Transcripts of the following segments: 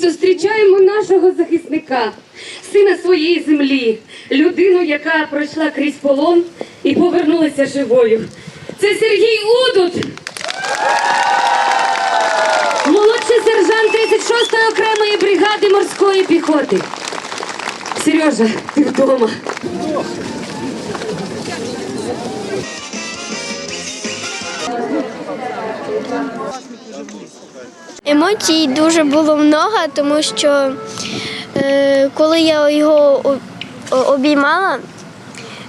Зустрічаємо нашого захисника, сина своєї землі, людину, яка пройшла крізь полон і повернулася живою. Це Сергій Удут. Молодший сержант 36-ї окремої бригади морської піхоти. Сережа, ти вдома. Емоцій дуже було много, тому що е, коли я його обіймала,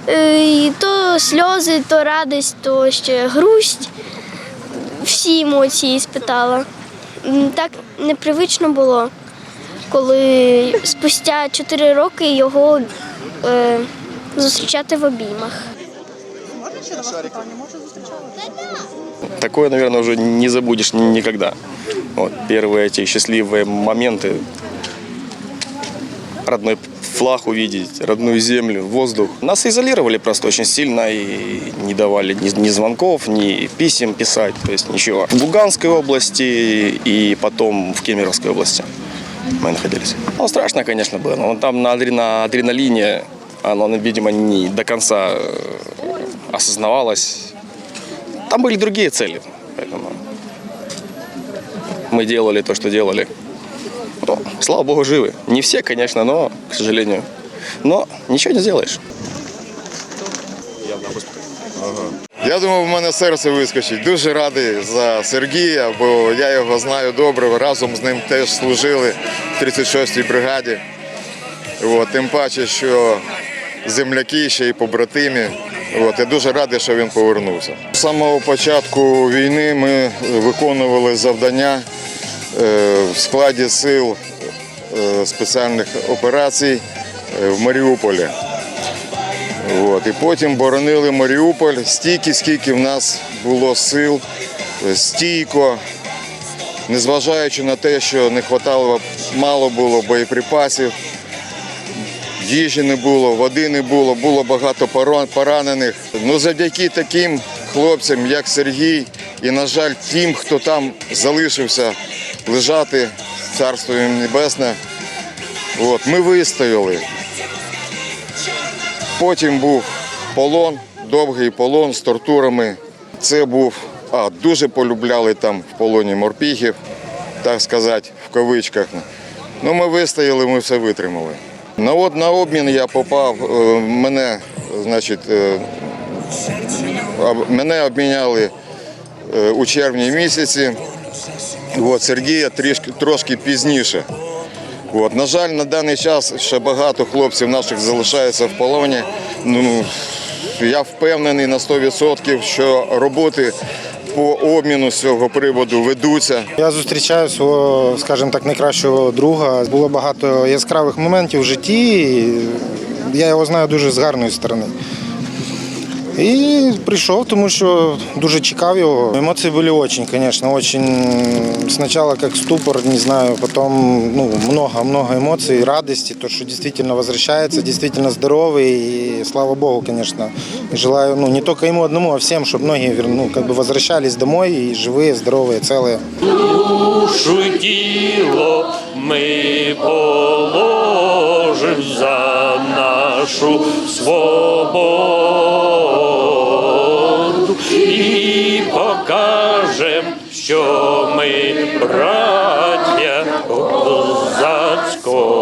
е, то сльози, то радість, то ще грусть. Всі емоції спитала. Так непривично було, коли спустя 4 роки його е, зустрічати в обіймах. Такое, наверное, уже не забудешь ни- никогда. Вот, первые эти счастливые моменты. Родной флаг увидеть, родную землю, воздух. Нас изолировали просто очень сильно и не давали ни, ни звонков, ни писем писать, то есть ничего. В Луганской области и потом в Кемеровской области мы находились. Ну, страшно, конечно, было, но там на, адре- на адреналине оно, видимо, не до конца э, осознавалось. Там были другие цели, поэтому мы делали то, что делали. Ну, слава богу, живы. Не все, конечно, но, к сожалению. Но ничего не сделаешь. Я думав, в мене серце вискочить. Дуже радий за Сергія, бо я його знаю добре. Разом з ним теж служили в 36-й бригаді. От, тим паче, що земляки ще й побратимі. От, я дуже радий, що він повернувся. З самого початку війни ми виконували завдання е, в складі сил е, спеціальних операцій е, в Маріуполі. От. І потім боронили Маріуполь стільки, скільки в нас було сил, стійко, незважаючи на те, що не хватало, мало було боєприпасів, їжі не було, води не було, було багато поранених. Ну, завдяки таким хлопцям, як Сергій, і, на жаль, тим, хто там залишився лежати, царство їм небесне, от, ми вистояли. Потім був полон, довгий полон з тортурами. Це був, а дуже полюбляли там в полоні морпіхів, так сказати, в кавичках. Ну, ми вистояли, ми все витримали. На, на обмін я попав, е, мене, значить, е, мене обміняли е, у червні місяці. От, Сергія трішки, трошки пізніше. От, на жаль, на даний час ще багато хлопців наших залишається в полоні. Ну, я впевнений на 100%, що роботи по обміну з цього приводу ведуться. Я зустрічаю свого, скажімо так, найкращого друга. Було багато яскравих моментів в житті. Я його знаю дуже з гарної сторони. І прийшов, тому що дуже чекав його. Емоції були дуже, звісно, очень спочатку як ступор, не знаю, потім ну, много-много емоцій, радості, то, що дійсно возвращается, дійсно здоровий. І слава Богу, звісно. Желаю ну, не тільки йому одному, а всім, щоб многие ну, как бы возвращались домой і живі, здорові, цілі. душу тіло ми положим за нашу свободу і покажем, що ми браття козацького.